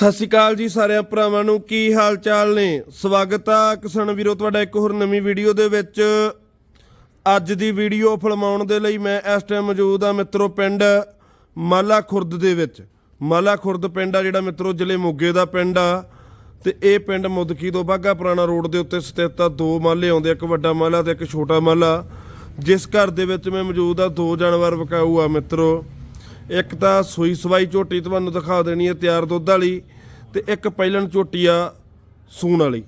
ਸਤਿ ਸ਼੍ਰੀ ਅਕਾਲ ਜੀ ਸਾਰਿਆਂ ਭਰਾਵਾਂ ਨੂੰ, ਕੀ ਹਾਲ ਚਾਲ ਨੇ? ਸਵਾਗਤ ਆ ਕਿਸਾਨ ਵੀਰੋ, ਤੁਹਾਡਾ ਇੱਕ ਹੋਰ ਨਵੀਂ ਵੀਡੀਓ ਦੇ ਵਿੱਚ। ਅੱਜ ਦੀ ਵੀਡੀਓ ਫਿਲਮਾਉਣ ਦੇ ਲਈ ਮੈਂ ਇਸ ਟਾਈਮ ਮੌਜੂਦ ਆ ਮਿੱਤਰੋ ਪਿੰਡ ਮਾਲਾ ਖੁਰਦ ਦੇ ਵਿੱਚ। ਮਾਲਾ ਖੁਰਦ ਪਿੰਡ ਆ ਜਿਹੜਾ ਮਿੱਤਰੋ ਜ਼ਿਲ੍ਹੇ ਮੋਗੇ ਦਾ ਪਿੰਡ ਆ। ਤੇ ਇਹ ਪਿੰਡ ਮੁਦਕੀ ਤੋਂ ਬਾਗਾ ਪੁਰਾਣਾ ਰੋਡ ਦੇ ਉੱਤੇ ਸਥਿਤ ਆ। ਦੋ ਮਾਲੇ ਆਉਂਦੇ ਇੱਕ ਵੱਡਾ ਮਾਲਾ ਤੇ ਇੱਕ ਛੋਟਾ ਮਾਲਾ। ਜਿਸ ਘਰ ਦੇ ਵਿੱਚ ਮੈਂ ਮੌਜੂਦ ਆ, ਦੋ ਜਾਨਵਰ ਵਿਕਾਊ ਆ ਮਿੱਤਰੋ। ਇੱਕ ਤਾਂ ਸੂਈ ਸਵਾਈ ਝੋਟੀ ਤੁਹਾਨੂੰ ਦਿਖਾ ਦੇਣੀ ਹੈ ਤਿਆਰ ਦੁੱਧ ਵਾਲੀ ਤੇ ਇੱਕ ਪਹਿਲਣ ਝੋਟੀ ਆ ਸੂਣ ਵਾਲੀ।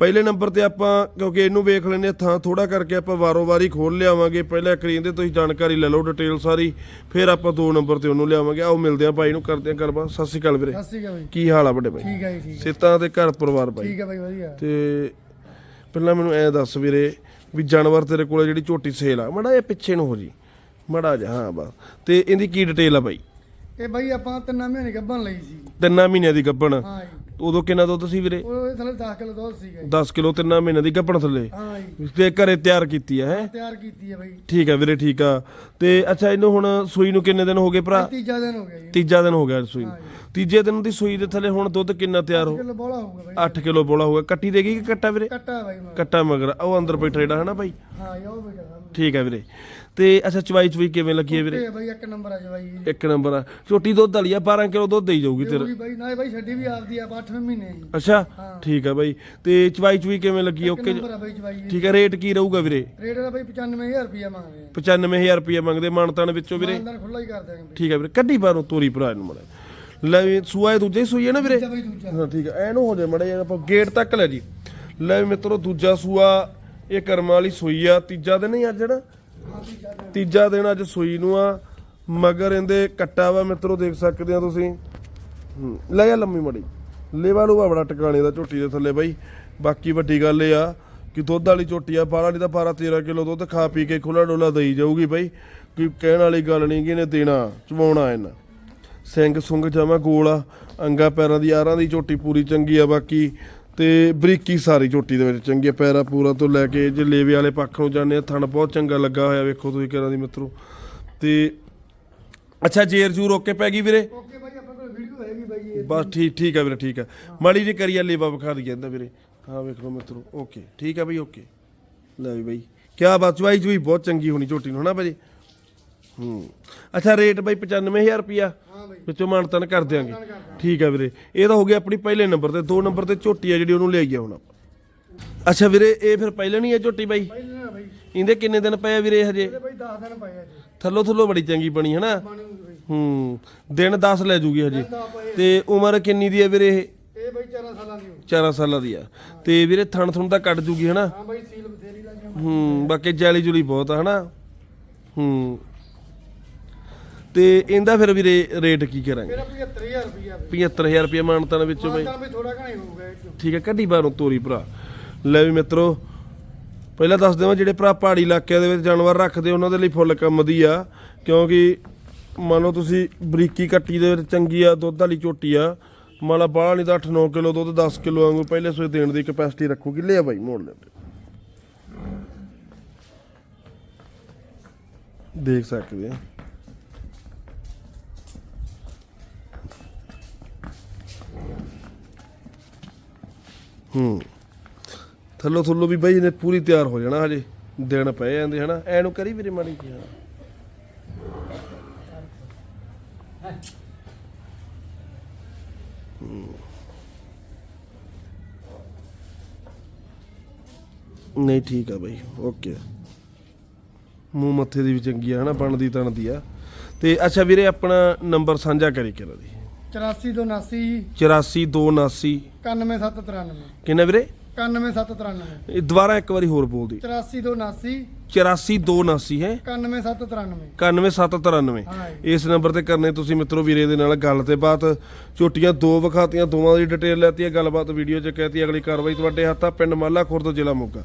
ਪਹਿਲੇ ਨੰਬਰ ਤੇ ਆਪਾਂ ਕਿਉਂਕਿ ਇਹਨੂੰ ਵੇਖ ਲੈਨੇ ਥਾਂ ਥੋੜਾ ਕਰਕੇ ਆਪਾਂ ਵਾਰੋ ਵਾਰੀ ਖੋਲ ਲਿਆਵਾਂਗੇ। ਪਹਿਲਾਂ ਕਰੀਂਦੇ ਤੁਸੀਂ ਜਾਣਕਾਰੀ ਲੈ ਲਓ ਡਿਟੇਲ ਸਾਰੀ ਫਿਰ ਆਪਾਂ ਦੋ ਨੰਬਰ ਤੇ ਉਹਨੂੰ ਲਿਆਵਾਂਗੇ। ਆਓ ਮਿਲਦੇ ਆ ਭਾਈ ਨੂੰ ਕਰਦੇ ਆ ਗੱਲਬਾਤ। ਸਤਿ ਸ਼੍ਰੀ ਅਕਾਲ ਵੀਰੇ। ਸਤਿ ਸ਼੍ਰੀ ਅਕਾਲ ਬਾਈ ਕੀ ਹਾਲ ਆ ਵੱਡੇ ਭਾਈ? ਠੀਕ ਹੈ ਜੀ ਠੀਕ ਹੈ ਸਿੱਤਾਂ ਤੇ ਘਰ ਪਰਿਵਾਰ ਭਾਈ? ਠੀਕ ਹੈ ਬਾਈ ਵਧੀਆ। ਤੇ ਪਹਿਲਾਂ ਮੈਨੂੰ ਐ ਦੱਸ ਵੀਰੇ ਵੀ ਜਾਨਵਰ ਤੇਰੇ ਕੋਲੇ ਜਿਹੜੀ ਝੋਟੀ ਸੇਲ ਆ। ਮੜਾ ਇਹ ਪਿੱਛੇ ਨੂੰ ਹੋ ਜੀ। ਮੜਾ ਜਾ ਹਾਂ ਬਸ। ਤੇ ਇਹਦੀ ਕੀ ਡਿਟੇਲ ਆ ਬਾਈ? ਇਹ ਬਾਈ ਆਪਾਂ ਤਿੰਨਾਂ ਮਹੀਨੇ ਗੱਭਣ ਲਈ ਸੀ। ਤਿੰਨਾਂ ਮਹੀਨਿਆਂ ਦੀ ਗੱਭਣ? ਹਾਂ ਜੀ। ਉਦੋਂ ਕਿੰਨਾ ਦੁੱਧ ਸੀ ਵੀਰੇ? ਉਹ ਥੱਲੇ 10 ਕਿਲੋ ਦੁੱਧ ਸੀਗਾ ਜੀ। 10 ਕਿਲੋ ਤਿੰਨਾਂ ਮਹੀਨਿਆਂ ਦੀ ਗੱਭਣ ਥੱਲੇ? ਹਾਂ ਜੀ। ਤੇ ਘਰੇ ਤਿਆਰ ਕੀਤੀ ਆ ਹੈ? ਤਿਆਰ ਕੀਤੀ ਹੈ ਬਾਈ। ਠੀਕ ਆ ਵੀਰੇ ਠੀਕ ਆ। ਤੇ ਅੱਛਾ ਇਹਨੂੰ ਹੁਣ ਸੂਈ ਨੂੰ ਕਿੰਨੇ ਦਿਨ ਹੋ ਗਏ ਭਰਾ? ਤੀਜਾ ਦਿਨ ਹੋ ਗਿਆ ਜੀ। ਤੀਜਾ ਦਿਨ ਹੋ ਗਿਆ ਸੂਈ ਨੂੰ। ਤੀਜੇ ਦਿਨ ਦੀ ਸੂਈ ਦੇ ਥੱਲੇ ਹੁਣ ਦੁੱਧ ਕਿੰਨਾ ਤਿਆਰ ਹੋ ਕਿਲੋ ਬੋਲਾ ਹੋਊਗਾ ਬਾਈ। 8 ਕਿਲੋ ਬੋਲਾ ਹੋਊਗਾ। ਕੱਟੀ ਦੇਗੀ ਕਿ ਕੱਟਾ ਵੀਰੇ? ਕੱਟਾ ਬਾਈ ਮਗਰ ਕੱਟਾ ਮਗਰ। ਉਹ ਅੰਦਰ ਬੈਠਾ ਜਿਹੜਾ ਹੈ ਨਾ ਬਾਈ? ਹਾਂ ਉਹ ਬੇਟਾ ਠੀਕ ਆ ਵੀਰੇ। ਤੇ ਅੱਛਾ ਚਵਾਈ ਚਵਾਈ ਕਿਵੇਂ ਲੱਗੀ ਹੈ ਵੀਰੇ? ਇਹ ਬਾਈ ਇੱਕ ਨੰਬਰ ਆ ਜੀ ਬਾਈ ਜੀ। ਇੱਕ ਨੰਬਰ ਆ। ਛੋਟੀ ਦੁੱਧ ਵਾਲੀ ਆ 12 ਕਿਲੋ ਦੁੱਧ ਦੇਈ ਜਾਊਗੀ ਤੇਰੇ। ਬਾਈ ਨਾ ਬਾਈ ਛੱਡੀ ਵੀ ਆਪਦੀ ਆ 8ਵੇਂ ਮਹੀਨੇ ਜੀ। ਅੱਛਾ ਹਾਂ। ਠੀਕ ਆ ਬਾਈ। ਤੇ ਚਵਾਈ ਚਵਾਈ ਕਿਵੇਂ ਲੱਗੀ ਇੱਕ ਓਕੇ ਨੰਬਰ ਆ ਬਾਈ ਜਵਾਈ ਜੀ। ਠੀਕ ਆ ਰੇਟ ਕੀ ਰਹੂਗਾ ਵੀਰੇ? ਰੇਟ ਦਾ ਬਾਈ 95000 ਰੁਪਇਆ ਮੰਗਦੇ ਆ। 95000 ਰੁਪਏ ਮੰਗਦੇ ਮਾਨਤਾਨ ਵਿੱਚੋਂ ਵੀਰੇ। ਅੰਦਰ ਖੁੱਲਾ ਹੀ ਕਰ ਦਿਆਂਗੇ ਬਾਈ। ਠੀਕ ਆ ਵੀਰੇ ਕੱਢੀ ਬਾਹਰੋਂ ਤੋਰੀ ਭਰਾ ਨੂੰ ਮੜਾ ਲੈ ਵੀ ਸੂਆ ਇਹ ਦੂਜੇ ਸੂਈ ਹੈ ਨਾ ਵੀਰੇ? ਹਾਂ ਠੀਕ ਆ। ਐਨੂੰ ਹੋ ਜਾ ਮੜਾ ਆਪਾਂ ਗੇਟ ਤੱਕ ਲੈ ਜੀ। ਲੈ ਵੀ ਮਿੱਤਰੋ ਦੂਜਾ ਸੂਆ ਇਹ ਕਰਮਾਂ ਵਾਲੀ ਸੂਈ ਆ। ਤੀਜਾ ਦਿਨ ਹੀ ਅੱਜ ਨਾ? ਹਾਂ ਤੀਜਾ ਦਿਨ। ਅੱਜ ਸੂਈ ਨੂੰ ਆ। ਮਗਰ ਇਹਦੇ ਕੱਟਾ ਵਾ ਮਿੱਤਰੋ ਦੇਖ ਸਕਦੇ ਆ ਤੁਸੀਂ। ਹੂੰ, ਲੈ ਜਾ ਲੰਮੀ ਮੜੀ। ਲੇਵਾ ਲੂਵਾ ਬੜਾ ਟਿਕਾਣੇ ਦਾ ਝੋਟੀ ਦੇ ਥੱਲੇ ਬਾਈ। ਬਾਕੀ ਵੱਡੀ ਗੱਲ ਇਹ ਆ ਕਿ ਦੁੱਧ ਵਾਲੀ ਝੋਟੀ ਆ ਬਾਹਰ ਨਹੀਂ ਤਾਂ 12 13 ਕਿਲੋ ਦੁੱਧ ਖਾ ਪੀ ਕੇ ਖੁੱਲਾ ਡੋਲਾ ਦੇਈ ਜਾਊਗੀ ਬਾਈ। ਕੋਈ ਕਹਿਣ ਵਾਲੀ ਗੱਲ ਨਹੀਂ ਕਿ ਇਹਨੇ ਦੇਣਾ ਚਵਾਉਣਾ ਇਹਨਾਂ। ਸਿੰਘ ਸੁੰਗ ਜਮਾ ਗੋਲ ਆ ਅੰਗਾ ਪੈਰਾਂ ਦੀ ਆਰਾਂ ਦੀ ਝੋਟੀ ਪੂਰੀ ਚੰਗੀ ਆ ਬਾਕੀ ਤੇ ਬਰੀਕੀ ਸਾਰੀ ਝੋਟੀ ਦੇ ਵਿੱਚ ਚੰਗੀ ਆ ਪੈਰਾ ਪੂਰਾ ਤੋਂ ਲੈ ਕੇ ਜੇ ਲੇਵੇ ਵਾਲੇ ਪੱਖ ਨੂੰ ਜਾਂਦੇ ਆ ਥਣ ਬਹੁਤ ਚੰਗਾ ਲੱਗਾ ਹੋਇਆ ਵੇਖੋ ਤੁਸੀਂ ਕਿਹਨਾਂ ਦੀ ਮਿੱਤਰੋ। ਤੇ ਅੱਛਾ ਜੇਰ ਜੂਰ ਓਕੇ ਪੈ ਗਈ ਵੀਰੇ? ਓਕੇ ਬਾਈ ਆਪਣੇ ਕੋਲ ਵੀਡੀਓ ਹੈਗੀ ਬਾਈ ਇਹ। ਬਸ ਠੀਕ ਠੀਕ ਆ ਵੀਰੇ ਠੀਕ ਆ। ਮਾੜੀ ਜੀ ਕਰੀਆ ਲੇਵਾ ਵਿਖਾ ਦਈਏ ਇਹਦਾ ਵੀਰੇ। ਹਾਂ ਵੇਖ ਲਓ ਮਿੱਤਰੋ ਓਕੇ ਠੀਕ ਆ ਬਈ ਓਕੇ। ਲੈ ਵੀ ਬਈ ਕਿਆ ਬਾਤ ਚਵਾਈ ਚੁਈ ਬਹੁਤ ਚੰਗੀ ਹੋਣੀ ਝੋਟੀ ਨੂੰ ਹਨਾ ਭਾਜੀ ਹੂੰ। ਅੱਛਾ ਰੇਟ ਬਈ 95000 ਰੁਪਿਆ ਹਾਂ ਬਾਈ। ਵਿੱਚੋਂ ਮਾਨਤਨ ਕਰ ਦਿਆਂਗੇ। ਠੀਕ ਆ ਵੀਰੇ। ਇਹ ਤਾਂ ਹੋ ਗਿਆ ਆਪਣੀ ਪਹਿਲੇ ਨੰਬਰ ਤੇ। ਦੋ ਨੰਬਰ ਤੇ ਝੋਟੀ ਆ ਜਿਹੜੀ ਉਹਨੂੰ ਲੈ ਗਿਆ ਹੁਣ ਆਪਾਂ। ਅੱਛਾ ਵੀਰੇ ਇਹ ਫਿਰ ਪਹਿਲੇ ਨਹੀਂ ਹੈ ਝੋਟੀ ਬਾਈ? ਨਾ ਇਹਦੇ ਕਿੰਨੇ ਦਿਨ ਪਏ ਆ ਵੀਰੇ ਹਜੇ? ਇਹਦੇ ਬਾਈ 10 ਦਿਨ ਪਏ ਆ ਜੀ। ਥੱਲੋ ਥੱਲੋ ਬੜੀ ਚੰਗੀ ਬਣੀ ਹੂੰ ਦਿਨ 10 ਲੈ ਜੂਗੀ ਹਜੇ। ਤੇ ਉਮਰ ਕਿੰਨੀ ਦੀ ਹੈ ਵੀਰੇ ਇਹ? ਇਹ ਬਾਈ 4 ਸਾਲਾਂ ਦੀ ਹੋ 4 ਸਾਲਾਂ ਦੀ ਆ। ਤੇ ਵੀਰੇ ਥਣ ਥਣ ਤਾਂ ਕੱਢ ਜੂਗੀ ਹਨਾ? ਹਾਂ ਬਾਈ ਸੀਲ ਬਥੇਰੀ ਲੱਗ ਹੂੰ ਬਾਕੀ ਜਾਲੀ ਜੁਲੀ ਬਹੁਤ ਆ ਹਨਾ? ਹੂੰ। ਤੇ ਇਹਦਾ ਫਿਰ ਵੀਰੇ ਰੇਟ ਕੀ ਕਰਾਂਗੇ? ਮੇਰਾ 75000 ਰੁਪਇਆ ਬਾਈ 75000 ਰੁਪਏ ਮਾਨਤਾਨ ਵਿੱਚੋਂ ਬਈ। ਤਾਂ ਵੀ ਥੋੜਾ ਘਣਾ ਹੀ ਹੋਊਗਾ ਇਹ 'ਚੋਂ। ਠੀਕ ਹੈ ਕੱਢੀ ਬਾਹਰੋਂ ਤੋਰੀ ਭਰਾ। ਲੈ ਵੀ ਮਿੱਤਰੋ ਪਹਿਲਾਂ ਦੱਸ ਦੇਵਾਂ ਜਿਹੜੇ ਭਰਾ ਪਹਾੜੀ ਇਲਾਕਿਆਂ ਦੇ ਵਿੱਚ ਜਾਨਵਰ ਰੱਖਦੇ ਉਹਨਾਂ ਦੇ ਲਈ ਫੁੱਲ ਕੰਮ ਦੀ ਆ। ਕਿਉਂਕਿ ਮੰਨ ਲਓ ਤੁਸੀਂ ਬਰੀਕੀ ਕੱਟੀ ਦੇ ਵਿੱਚ ਚੰਗੀ ਆ ਦੁੱਧ ਵਾਲੀ ਝੋਟੀ ਆ। ਮੰਨ ਲਾ ਬਾਹਲਾ ਨਹੀਂ ਤਾਂ 8-9 ਕਿਲੋ ਦੁੱਧ 10 ਕਿਲੋ ਵਾਂਗੂ ਪਹਿਲੇ ਸੋਏ ਦੇਣ ਦੀ ਕਪੈਸਿਟੀ ਰੱਖੂਗੀ। ਲਿਆ ਬਾਈ ਮੋੜ ਲੈ ਦੇਖ ਸਕਦੇ ਆ। ਹੂੰ। ਥੱਲੋ ਥੱਲੋ ਵੀ ਬਾਈ ਇਹਨੇ ਪੂਰੀ ਤਿਆਰ ਹੋ ਜਾਣਾ ਹਜੇ, ਦਿਨ ਪਏ ਜਾਂਦੇ, ਹਨਾ? ਐ ਨੂੰ ਕਰੀ ਵੀਰੇ ਮਾੜੀ ਜੀ ਨਹੀਂ, ਠੀਕ ਆ ਬਾਈ, ਓਕੇ। ਮੂੰਹ ਮੱਥੇ ਦੀ ਵੀ ਚੰਗੀ ਆ, ਹਨਾ? ਬਣਦੀ ਤਣਦੀ ਆ। ਤੇ ਅੱਛਾ ਵੀਰੇ, ਆਪਣਾ ਨੰਬਰ ਸਾਂਝਾ ਕਰੀ ਕਿਹੜਾ ਦੀ 84 ਤੋਂ 79 84279 91793 ਕਿੰਨਾ ਵੀਰੇ? 91793 ਇਹ ਦੁਬਾਰਾ ਇੱਕ ਵਾਰੀ ਹੋਰ ਬੋਲ ਦੀ। 84 ਤੋਂ 79 84279 ਹੈ। 91793 91793 ਹਾਂ ਜੀ। ਇਸ ਨੰਬਰ ਤੇ ਕਰਨੇ ਤੁਸੀਂ ਮਿੱਤਰੋ ਵੀਰੇ ਦੇ ਨਾਲ ਗੱਲ ਤੇ ਬਾਤ। ਝੋਟੀਆਂ ਦੋ ਵਿਖਾਤੀਆਂ ਦੋਵਾਂ ਦੀ ਡਿਟੇਲ ਲੈਤੀ ਹੈ ਗੱਲਬਾਤ ਵੀਡੀਓ ਚ ਕਹਿਤੀ ਅਗਲੀ ਕਾਰਵਾਈ ਤੁਹਾਡੇ ਹੱਥਾਂ ਪਿੰਡ ਮਾਲਾ ਖੁਰਦ ਜ਼ਿਲ੍ਹਾ ਮੋਗਾ।